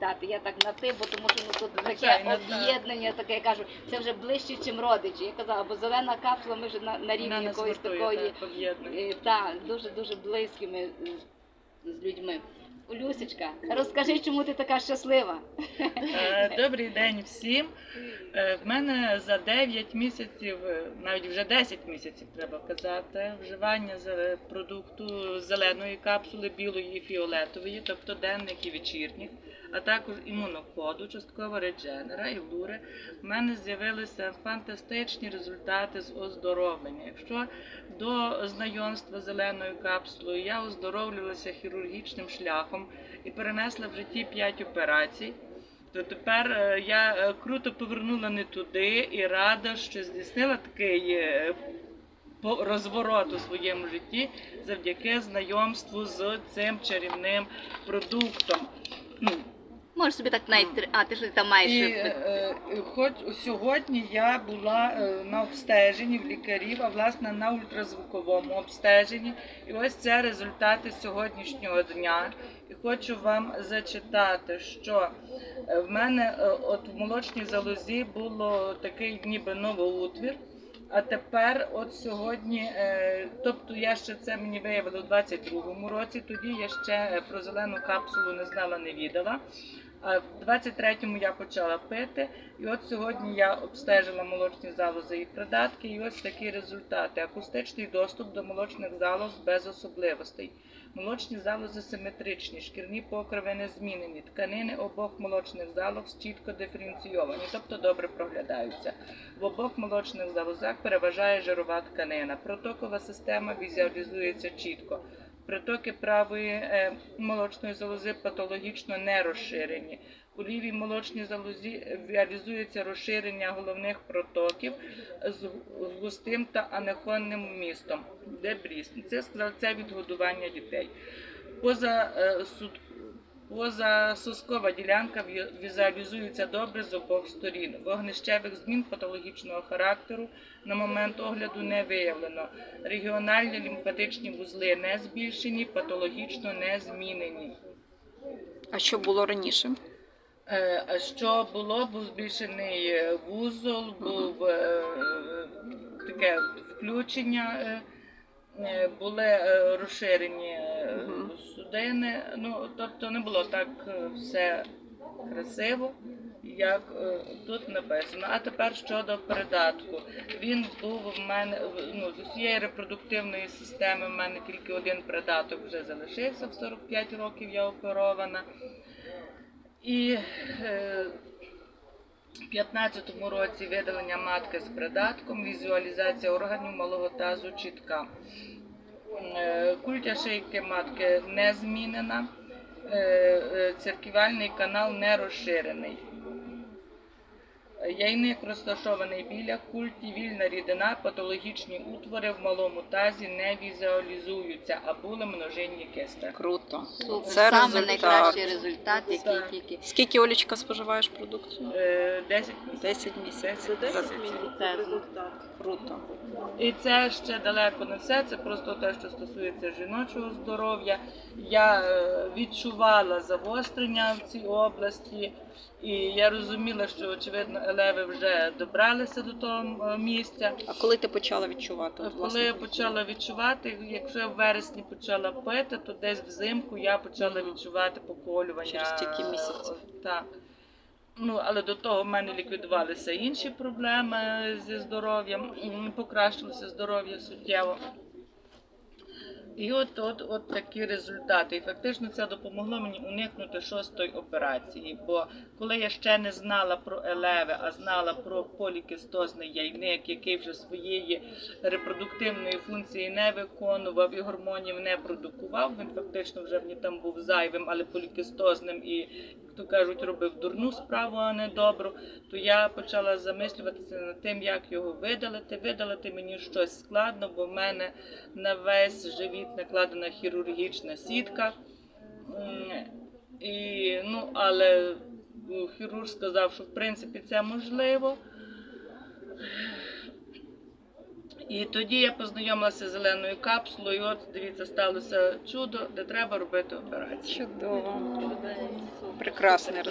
привітати. Я так на ти, бо тому що ну тут таке об'єднання, таке я кажу, це вже ближче, ніж родичі. Я казала, бо зелена капсула, ми вже на, на рівні якоїсь такої. Е, дуже дуже близькими з, з людьми. Улюсечка, розкажи, чому ти така щаслива? Е, Добрий день всім. Е, В мене за 9 місяців, е, навіть вже 10 місяців треба казати, вживання продукту зеленої капсули, білої і фіолетової, тобто денних і вечірніх, а також імунокоду, частково редженера і влури. В мене з'явилися фантастичні результати з оздоровлення. Якщо до знайомства з зеленою капсулою я оздоровлювалася хірургічним шляхом і перенесла в житті 5 операцій. То тепер е, я е, круто повернула не туди і рада, що здійснила такий е, розворот у своєму житті завдяки знайомству з цим чарівним продуктом. Ну, Можеш собі так навіть тр- а ти ж там маєш. і е, е, е, хоч сьогодні я була е, на обстеженні в лікарів, а власне на ультразвуковому обстеженні. І ось це результати сьогоднішнього дня. І хочу вам зачитати, що е, в мене е, от в молочній залозі було такий ніби новоутвір. А тепер, от сьогодні, е, тобто я ще це мені виявили у 22-му році, тоді я ще е, про зелену капсулу не знала, не відала. А в 23-му я почала пити, і от сьогодні я обстежила молочні залози і придатки, і ось такі результати. Акустичний доступ до молочних залоз без особливостей. Молочні залози симетричні, шкірні покриви не змінені, тканини обох молочних залоз чітко диференційовані, тобто добре проглядаються. В обох молочних залозах переважає жирова тканина. Протокова система візуалізується чітко. Притоки правої е, молочної залози патологічно не розширені. У лівій молочній залозі реалізується розширення головних протоків з густим та анехонним вмістом. Де брісні. Це від годування дітей. Поза е, суд. Позасоскова ділянка візуалізується добре з обох сторін. Вогнищевих змін патологічного характеру на момент огляду не виявлено. Регіональні лімфатичні вузли не збільшені, патологічно не змінені. А що було раніше? Е, а Що було, був збільшений е, вузол, був е, таке включення, були розширені е, Мгм. судини. Ну, тобто не було так е, все красиво, як е, тут написано. А тепер щодо придатку. Він був в мене ну, з усієї репродуктивної системи. В мене тільки один придаток вже залишився в 45 років. Я оперована. І е, в 15-му році видалення матки з придатком, візуалізація органів малого тазу чітка. Е, Культя шийки матки не змінена, е, е, канал не розширений. Яйник розташований біля культі, вільна рідина, патологічні утвори в малому тазі не візуалізуються, а були множинні кисти. Круто. Супер. Це Саме результат. найкращий результат, який Так. тільки. Скільки Олічка споживаєш продукцію? Е, 10 місяців. 10 місяців. Десять За- місяців. Круто. І це ще далеко не все. Це просто те, що стосується жіночого здоров'я. Я е, відчувала загострення в цій області, і я розуміла, що очевидно елеви вже добралися до того е, місця. А коли ти почала відчувати? от, Коли я почала відчувати, якщо я в вересні почала пити, то десь взимку я почала відчувати поколювання. Через стільки місяців. Так. Ну, але до того в мене ліквідувалися інші проблеми зі здоров'ям, покращилося здоров'я суттєво. І от, от, от такі результати. І фактично це допомогло мені уникнути шостої операції. Бо коли я ще не знала про елеви, а знала про полікистозний яйник, який вже своєї репродуктивної функції не виконував і гормонів не продукував, він фактично вже мені там був зайвим, але полікистозним і, то кажуть, робив дурну справу, а не добру, то я почала замислюватися над тим, як його видалити. Видалити мені щось складно, бо в мене на весь живіт накладена хірургічна сітка. І, ну, але ну, хірург сказав, що в принципі це можливо. І тоді я познайомилася з зеленою капсулою. І от дивіться, сталося чудо, де треба робити операцію. Чудово. Супер. Прекрасний